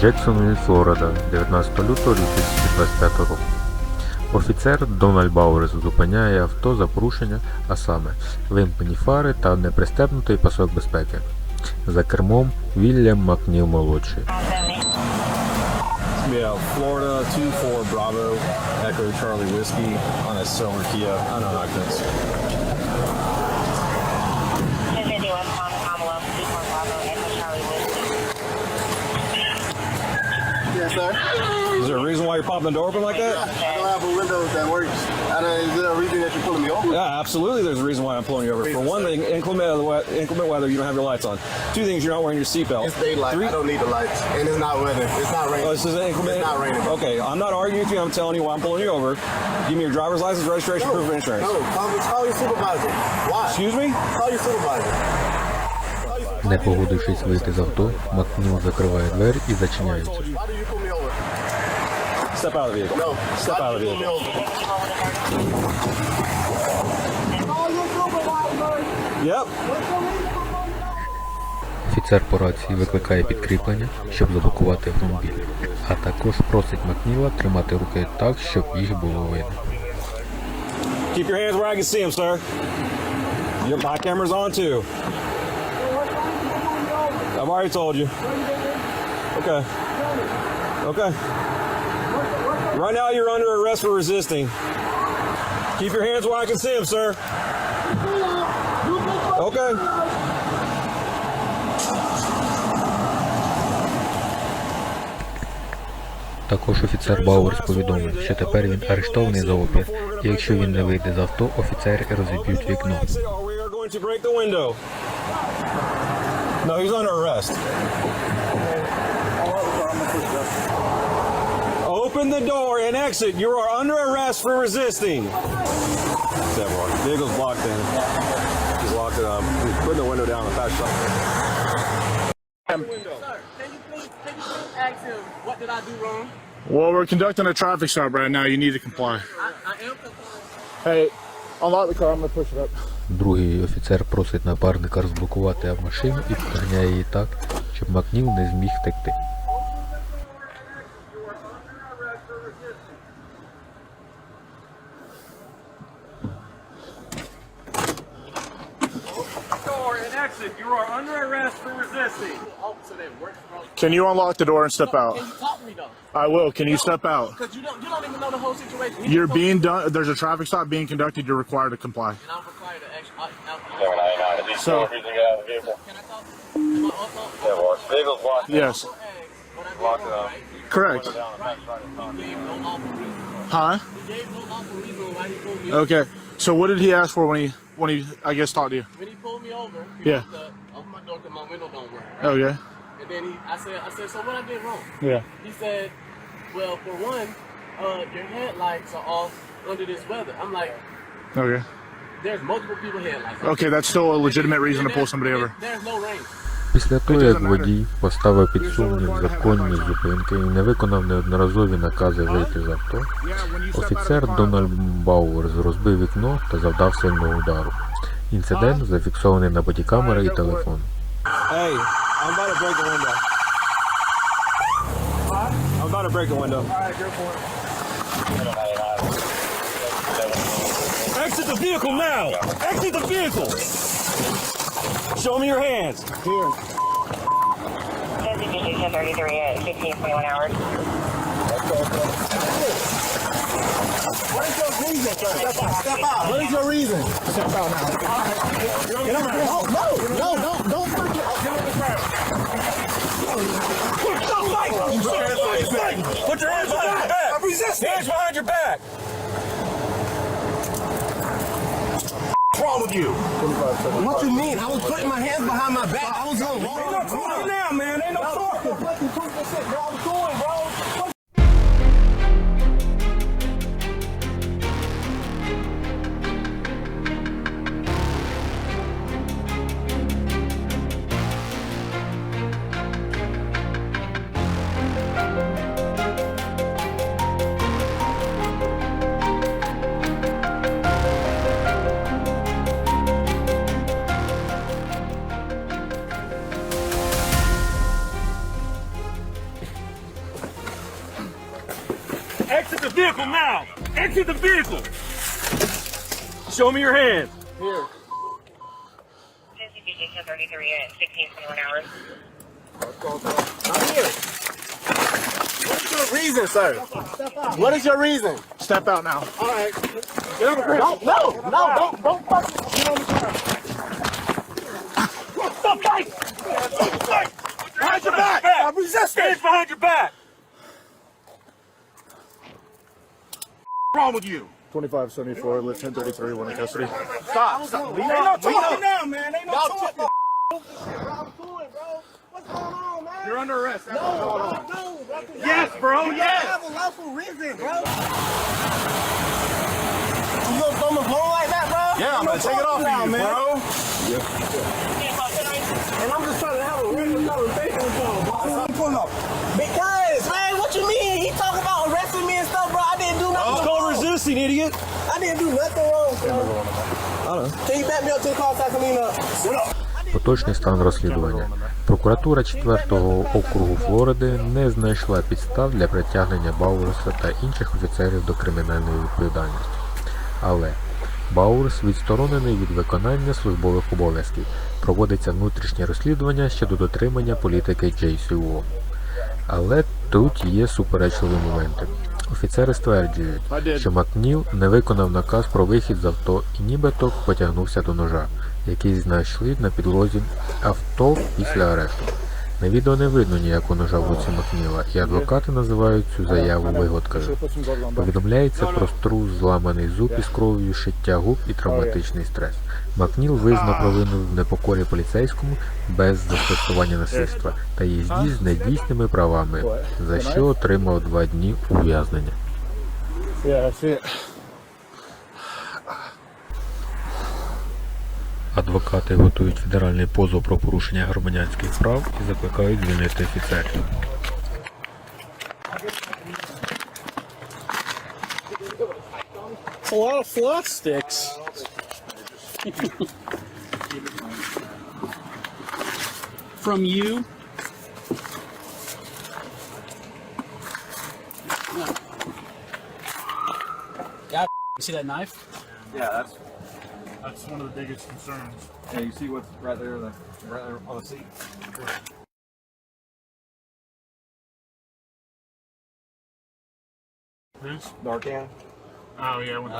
Джексонвіль, Флорида, 19 лютого 2025 року. Офіцер Дональд Бауерс зупиняє авто за порушення, а саме вимкнені фари та непристебнутий пасок безпеки. За кермом Вільям Макніл молодший. Yeah, Florida 2-4 Bravo, Echo Charlie Whiskey on a silver Kia unoccupants. 1051 popping the door open like that? I don't have a window that works. I don't, is there a reason that you're pulling me over? Yeah, absolutely. There's a reason why I'm pulling you over. For one thing, inclement weather, inclement weather, you don't have your lights on. Two things, you're not wearing your seatbelt. It's daylight. Three, I don't need the lights. And it's not weather. It's not raining. oh, this is inclement. It's not raining. Okay, I'm not arguing with you. I'm telling you why I'm pulling you over. Give me your driver's license, registration, No, proof of insurance. no. Call, call your supervisor. Why? Excuse me? Call your supervisor. Не погодившись вийти з авто, Макніл закриває двері і зачиняється. Step out of the vehicle. No. Step out of the vehicle. Офіцер по рації викликає підкріплення, щоб заблокувати автомобіль, а також просить Макніла тримати руки так, щоб їх було видно. Keep your hands where I can see them, sir. Your, my camera's on too. I've already told you. Okay. Okay. Right now you're under arrest for resisting. Keep your hands where I can see them, sir. Okay. Також офіцер Бауерс повідомив, що тепер він арештований за опір, і якщо він не вийде з авто, офіцери розіб'ють вікно. No, he's under arrest. Open the door and exit. You are under arrest for resisting. That one. Vehicle's blocked in. He's locked it up. He's putting the window down the. Can you please, can you please ask him what did I do wrong? Well, we're conducting a traffic stop right now. You need to comply. I, I am complying. Hey, unlock the car. I'm gonna push it up. Другий офіцер просить напарника розблокувати машину і підганяє її так, щоб Макніл не зміг втекти. Under for resisting. Officer that works for Can you unlock the door and step Can out? you talk to me though? I will. Can you step out? Because you don't, you don't even know the whole situation. You are being done. There's a traffic stop being conducted. You're required to comply. And I'm required to actually. I, I, So, can I talk? Am I also- Vehicle's yes, Hey, what I did Lock it up. correct. He gave no lawful reason. Huh? He gave no lawful reason why he pulled me Okay. So, what did he ask for when he when he I guess talked to you? When he pulled me over, he Yeah. Door because my window don't work. Oh yeah. And then he, I said, I said, so what I did wrong? Yeah. He said, well, for one, uh, your headlights are off under this weather. I'm like, Okay. there's multiple people headlights. Okay, that's still a legitimate reason to pull somebody over. There's no rain. Після того, як водій поставив під сумнів законність зупинки і не виконав неодноразові накази вийти з авто, офіцер Дональд Бауерс розбив вікно та завдав сильного удару. Інцидент зафіксований на бодікамери і телефон. Hey, I'm about to break the window. I'm about to break the window. All right, go for it. Exit the vehicle now! Exit the vehicle! Show me your hands. Here. Designation 1033 at 1521 hours. Step out. What is your reason? Step out now. Get on the ground. No, no, no, don't Put your hands behind your back. I'm resisting. Hands behind your back. What's wrong with you? What you mean? I was putting my hands behind my back. I was going Ain't no talking now, man. Ain't no talking. I was going, bro. The vehicle. Now! Exit the vehicle! Show me your hands. Here. 33 at 16, 21 hours. I'm here. What is your reason, sir? What is your reason? Step out now. All right. Get on the ground. No, no, no, don't, don't fucking get on the ground. Stop fighting. Behind your back. I'm resisting. Hands behind your back. Wrong with you? 2574, lift 1033, one in custody. Stop, stop. We know, we know. now, man. Ain't no talking. Bro, I'm cool, bro. What's going on, man? You're under arrest. That's no, going no, on. no, Yes, bro, You yes. have a lawful reason, bro. You gonna throw my phone like that, bro? Yeah, I'm gonna take it off now, you, man. bro. And I'm just trying to have a regular conversation with y'all, bro. Pull up. Because, resisting, idiot. I didn't do nothing wrong, bro. I up? Поточний стан розслідування. Прокуратура 4-го округу Флориди не знайшла підстав для притягнення Бауерса та інших офіцерів до кримінальної відповідальності. Але Бауерс відсторонений від виконання службових обов'язків. Проводиться внутрішнє розслідування щодо дотримання політики JCO. Але тут є суперечливі моменти. Офіцери стверджують, що Макніл не виконав наказ про вихід з авто і нібито потягнувся до ножа, який знайшли на підлозі авто після арешту. На відео не видно ніякого ножа в Макніла, і адвокати називають цю заяву вигодкою. Повідомляється про струс, зламаний зуб із кров'ю, шиття губ і травматичний стрес. Макніл визнав провину в непокорі поліцейському без застосування насильства та їзді з недійсними правами, за що отримав два дні ув'язнення. Адвокати готують федеральний позов про порушення громадянських прав і закликають звільнити офіцерів. A lot of fluff sticks. From you? Yeah, you see that knife? Yeah, that's that's one of the biggest concerns. Yeah, you see what's right there, the, right there on the seat. Who's? Dark can. Oh, yeah. When